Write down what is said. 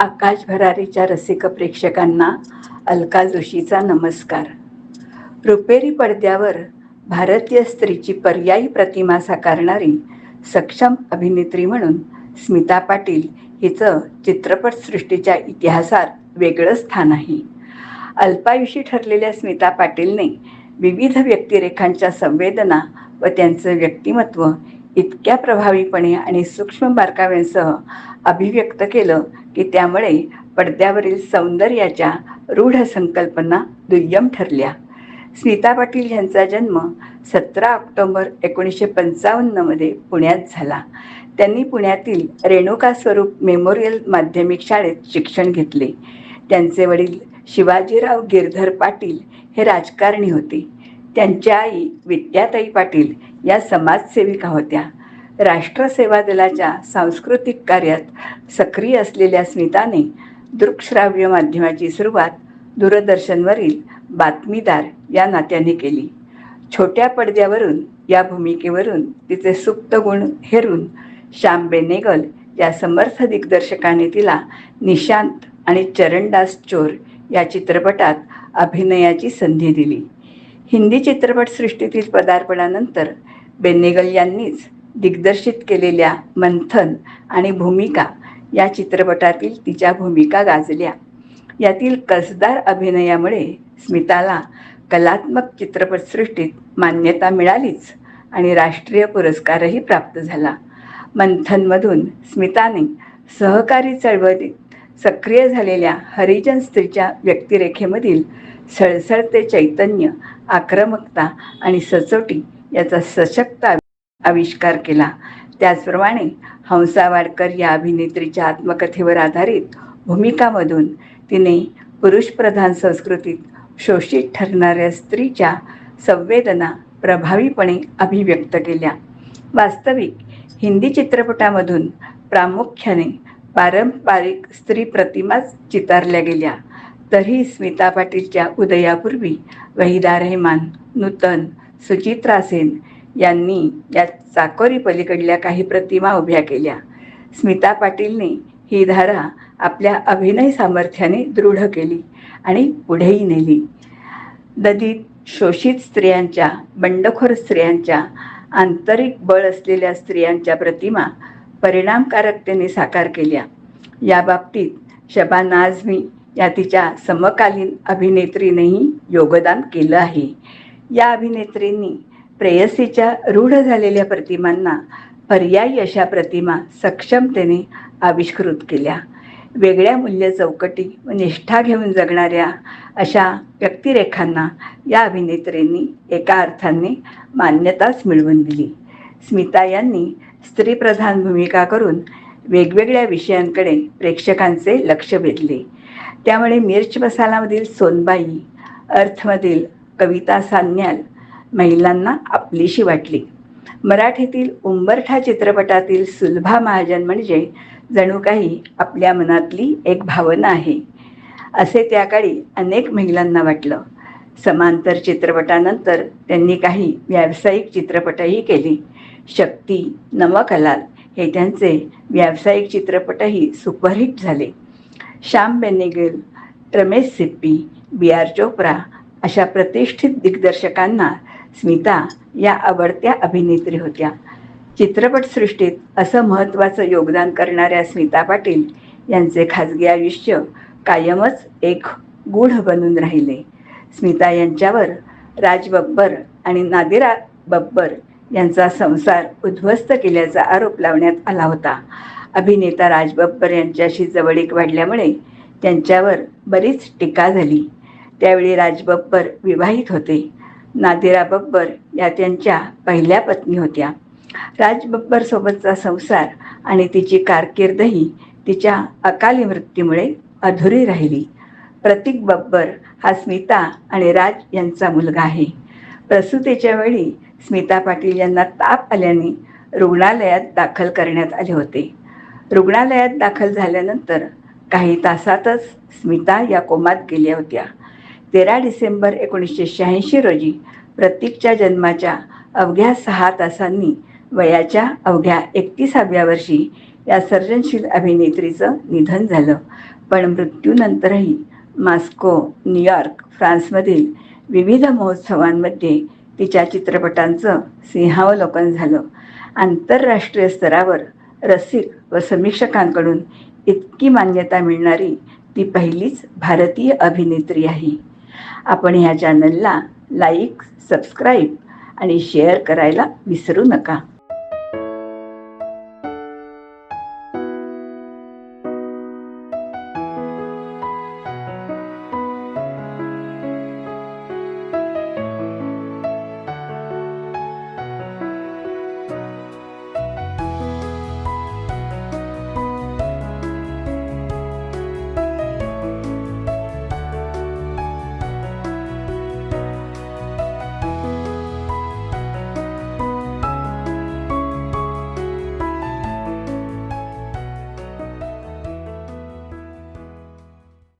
आकाश भरारीच्या रसिक प्रेक्षकांना अलका जोशीचा नमस्कार. रुपेरी पडद्यावर भारतीय स्त्रीची पर्यायी प्रतिमा साकारणारी सक्षम अभिनेत्री म्हणून स्मिता पाटील हिचं चित्रपटसृष्टीच्या इतिहासात वेगळं स्थान आहे. अल्पायुषी ठरलेल्या स्मिता पाटीलने विविध व्यक्तिरेखांच्या संवेदना व त्यांचं व्यक्तिमत्व इतक्या प्रभावीपणे आणि सूक्ष्म बारकाव्यांसह अभिव्यक्त केलं की त्यामुळे पडद्यावरील सौंदर्याच्या रूढ संकल्पना दुय्यम ठरल्या. स्मिता पाटील यांचा जन्म सतरा ऑक्टोंबर एकोणीसशे पंचावन्नमध्ये पुण्यात झाला. त्यांनी पुण्यातील रेणुका स्वरूप मेमोरियल माध्यमिक शाळेत शिक्षण घेतले. त्यांचे वडील शिवाजीराव गिरधर पाटील हे राजकारणी होते. त्यांच्या आई विद्याताई पाटील या समाजसेविका होत्या. राष्ट्रसेवा दलाच्या सांस्कृतिक कार्यात सक्रिय असलेल्या स्मिताने दृकश्राव्य माध्यमाची सुरुवात दूरदर्शनवरील बातमीदार या नात्याने केली. छोट्या पडद्यावरून या भूमिकेवरून तिचे सुप्त गुण हेरून श्याम बेनेगल या समर्थ दिग्दर्शकाने तिला निशांत आणि चरणदास चोर या चित्रपटात अभिनयाची संधी दिली. हिंदी चित्रपटसृष्टीतील पदार्पणानंतर बेनेगल यांनीच दिग्दर्शित केलेल्या मंथन आणि भूमिका या चित्रपटातील तिच्या भूमिका गाजल्या. यातील कसदार अभिनयामुळे स्मिताला कलात्मक चित्रपटसृष्टीत मान्यता मिळालीच आणि राष्ट्रीय पुरस्कारही प्राप्त झाला. मंथनमधून स्मिताने सहकारी चळवळीत सक्रिय झालेल्या हरिजन स्त्रीच्या व्यक्तिरेखेमधील सळसळते चैतन्य आक्रमकता आणि सचोटी याचा सशक्त आविष्कार केला. त्याचप्रमाणे हंसा वाडकर या अभिनेत्रीच्या आत्मकथेवर आधारित भूमिकामधून तिने पुरुषप्रधान संस्कृतीत शोषित ठरणाऱ्या स्त्रीच्या संवेदना प्रभावीपणे अभिव्यक्त केल्या. वास्तविक हिंदी चित्रपटामधून प्रामुख्याने पारंपरिक स्त्री प्रतिमाच चितारल्या गेल्या. तरी स्मिता पाटीलच्या उदयापूर्वी वहिदा रेहमान नूतन सुचित्रा सेन यांनी या चाकोरी पलीकडल्या काही प्रतिमा उभ्या केल्या. स्मिता पाटीलने ही धारा आपल्या अभिनय सामर्थ्याने दृढ केली आणि पुढेही नेली. दलित शोषित स्त्रियांच्या बंडखोर स्त्रियांच्या आंतरिक बळ असलेल्या स्त्रियांच्या प्रतिमा परिणामकारकतेने साकार केल्या. या बाबतीत शबाना आझमी या तिच्या समकालीन अभिनेत्रीनेही योगदान केलं आहे. या अभिनेत्रींनी प्रेयसीच्या रूढ झालेल्या प्रतिमांना पर्यायी अशा प्रतिमा सक्षमतेने आविष्कृत केल्या. वेगळ्या मूल्य चौकटी व निष्ठा घेऊन जगणाऱ्या अशा व्यक्तिरेखांना या अभिनेत्रींनी एका अर्थाने मान्यताच मिळवून दिली. स्मिता यांनी स्त्रीप्रधान भूमिका करून वेगवेगळ्या विषयांकडे प्रेक्षकांचे लक्ष वेधले. त्यामुळे मिर्च मसालामधील सोनबाई अर्थमधील कविता सान्याल महिलांना आपलीशी वाटली. मराठीतील उंबरठा चित्रपटातील सुलभा महाजन म्हणजे जणू काही आपल्या मनातली एक भावना आहे. असे त्या काळी अनेक महिलांना वाटलं. समांतर चित्रपटानंतर त्यांनी काही व्यावसायिक चित्रपटही केले. शक्ती नवकलाल हे त्यांचे व्यावसायिक चित्रपटही सुपरहिट झाले. श्याम बेनेगल रमेश सिप्पी बी आर चोप्रा अशा प्रतिष्ठित दिग्दर्शकांना स्मिता या आवडत्या अभिनेत्री होत्या. चित्रपटसृष्टीत असं महत्त्वाचं योगदान करणाऱ्या स्मिता पाटील यांचे खाजगी आयुष्य कायमच एक गूढ बनून राहिले. स्मिता यांच्यावर राज बब्बर आणि नादिरा बब्बर यांचा संसार उद्ध्वस्त केल्याचा आरोप लावण्यात आला होता. अभिनेता राज बब्बर यांच्याशी जवळीक वाढल्यामुळे त्यांच्यावर बरीच टीका झाली. त्यावेळी राज बब्बर विवाहित होते. नादिरा बब्बर या त्यांच्या पहिल्या पत्नी होत्या. राज बब्बरसोबतचा संसार आणि तिची कारकीर्दही तिच्या अकाली मृत्यूमुळे अधुरी राहिली. प्रतीक बब्बर हा स्मिता आणि राज यांचा मुलगा आहे. प्रसूतीच्या वेळी स्मिता पाटील यांना ताप आल्याने रुग्णालयात दाखल करण्यात आले होते. रुग्णालयात दाखल झाल्यानंतर काही तासातच स्मिता या कोमात गेल्या होत्या. तेरा डिसेंबर एकोणीसशे शहाऐंशी रोजी प्रतीकच्या जन्माच्या अवघ्या सहा तासांनी वयाच्या अवघ्या एकतीसाव्या वर्षी या सर्जनशील अभिनेत्रीचं निधन झालं. पण मृत्यूनंतरही मास्को न्यूयॉर्क फ्रान्समधील विविध महोत्सवांमध्ये तिच्या चित्रपटांचं सिंहावलोकन झालं. आंतरराष्ट्रीय स्तरावर रसिक व समीक्षकांकडून इतकी मान्यता मिळणारी ती पहिलीच भारतीय अभिनेत्री आहे. आपण ह्या चॅनलला लाईक सबस्क्राईब आणि शेअर करायला विसरू नका.